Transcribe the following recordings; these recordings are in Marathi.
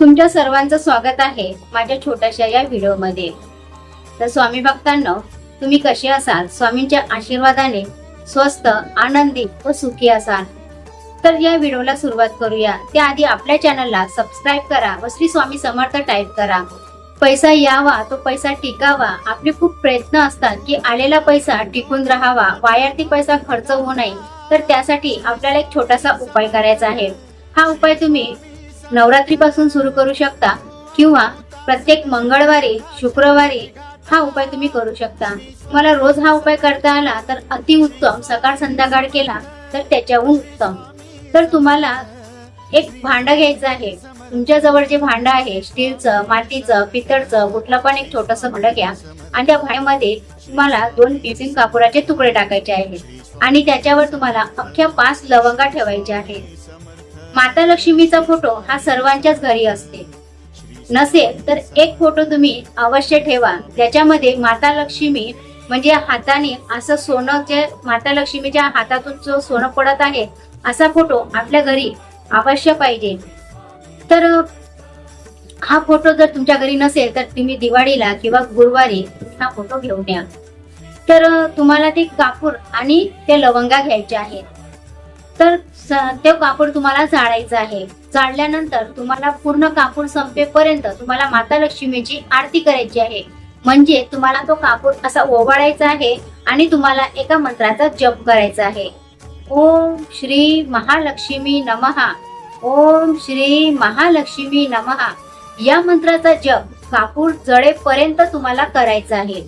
तुमच्या सर्वांचं स्वागत आहे माझ्या छोट्याशा या व्हिडिओमध्ये. तर स्वामी भक्तांना तुम्ही कसे असाल? स्वामींच्या आशीर्वादाने स्वस्त आनंदी व सुखी असाल. तर या व्हिडिओला सुरुवात करूया. त्याआधी आपल्या चॅनलला सबस्क्राईब करा व श्री स्वामी समर्थ टाईप करा. पैसा यावा तो पैसा टिकावा. आपले खूप प्रयत्न असतात की आलेला पैसा टिकून राहावा. वायार्थी पैसा खर्च होऊ नये. तर त्यासाठी आपल्याला एक छोटासा उपाय करायचा आहे. हा उपाय तुम्ही नवरात्रीपासून सुरू करू शकता किंवा प्रत्येक मंगळवारी शुक्रवारी हा उपाय तुम्ही करू शकता. मला रोज हा उपाय करता आला तर अतिउत्तम सकाळ संध्याकाळ केला तर त्याच्याहून उत्तम. तर तुम्हाला एक भांडं घ्यायचं आहे. तुमच्या जवळ जे भांडं आहे स्टीलचं मातीचं पितळचं कुठलं पण एक छोटस भांडं घ्या. आणि त्या भांड्यामध्ये तुम्हाला दोन पिसिंग कापुराचे तुकडे टाकायचे आहेत. आणि त्याच्यावर तुम्हाला अख्ख्या पाच लवंगा ठेवायच्या आहेत. माता लक्ष्मीचा फोटो हा सर्वांच्याच घरी असते. नसेल तर एक फोटो तुम्ही अवश्य ठेवा. त्याच्यामध्ये माता लक्ष्मी म्हणजे हाताने असं सोनं जे माता लक्ष्मीच्या हातातून जो सोनं पडत आहे असा फोटो आपल्या घरी अवश्य पाहिजे. तर हा फोटो जर तुमच्या घरी नसेल तर तुम्ही दिवाळीला किंवा गुरुवारी हा फोटो घेऊन या. तर तुम्हाला ते कापूर आणि ते लवंगा घ्यायचे आहेत. तर ते कापूर तुम्हाला जाळायचं आहे. जाळल्यानंतर तुम्हाला पूर्ण कापूर संपेपर्यंत तुम्हाला माता लक्ष्मीची आरती करायची आहे. म्हणजे तुम्हाला तो कापूर असा ओवाळायचा आहे आणि तुम्हाला एका मंत्राचा जप करायचा आहे. ओम श्री महालक्ष्मी नमहा ओम श्री महालक्ष्मी नमहा या मंत्राचा जप कापूर जळेपर्यंत तुम्हाला करायचा आहे.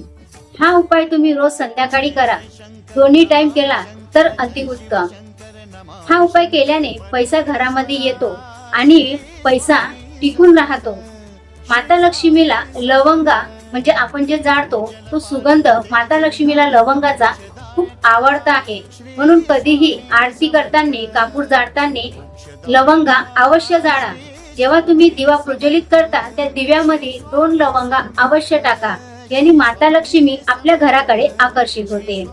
हा उपाय तुम्ही रोज संध्याकाळी करा. दोन्ही टाइम केला तर अतिउत्तम. हा उपाय केल्याने पैसा घरामध्ये येतो आणि पैसा टिकून राहतो. माता लक्ष्मीला लवंगा म्हणजे आपण जे जाळतो तो सुगंध माता लक्ष्मीला लवंगाचा खूप आवडता आहे. म्हणून कधीही आरती करताना कापूर जाळताना लवंगा अवश्य जाळा जेव्हा तुम्ही दिवा प्रज्वलित करता त्या दिव्यामध्ये दोन लवंगा अवश्य टाका. यांनी माता लक्ष्मी आपल्या घराकडे आकर्षित होते.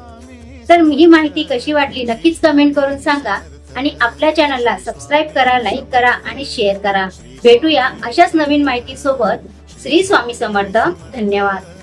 तर ही माहिती कशी वाटली नक्कीच कमेंट करून सांगा. आणि आपल्या चॅनलला सबस्क्राईब करा लाईक करा आणि शेअर करा. भेटूया अशाच नवीन माहिती सोबत श्री स्वामी समर्थ. धन्यवाद.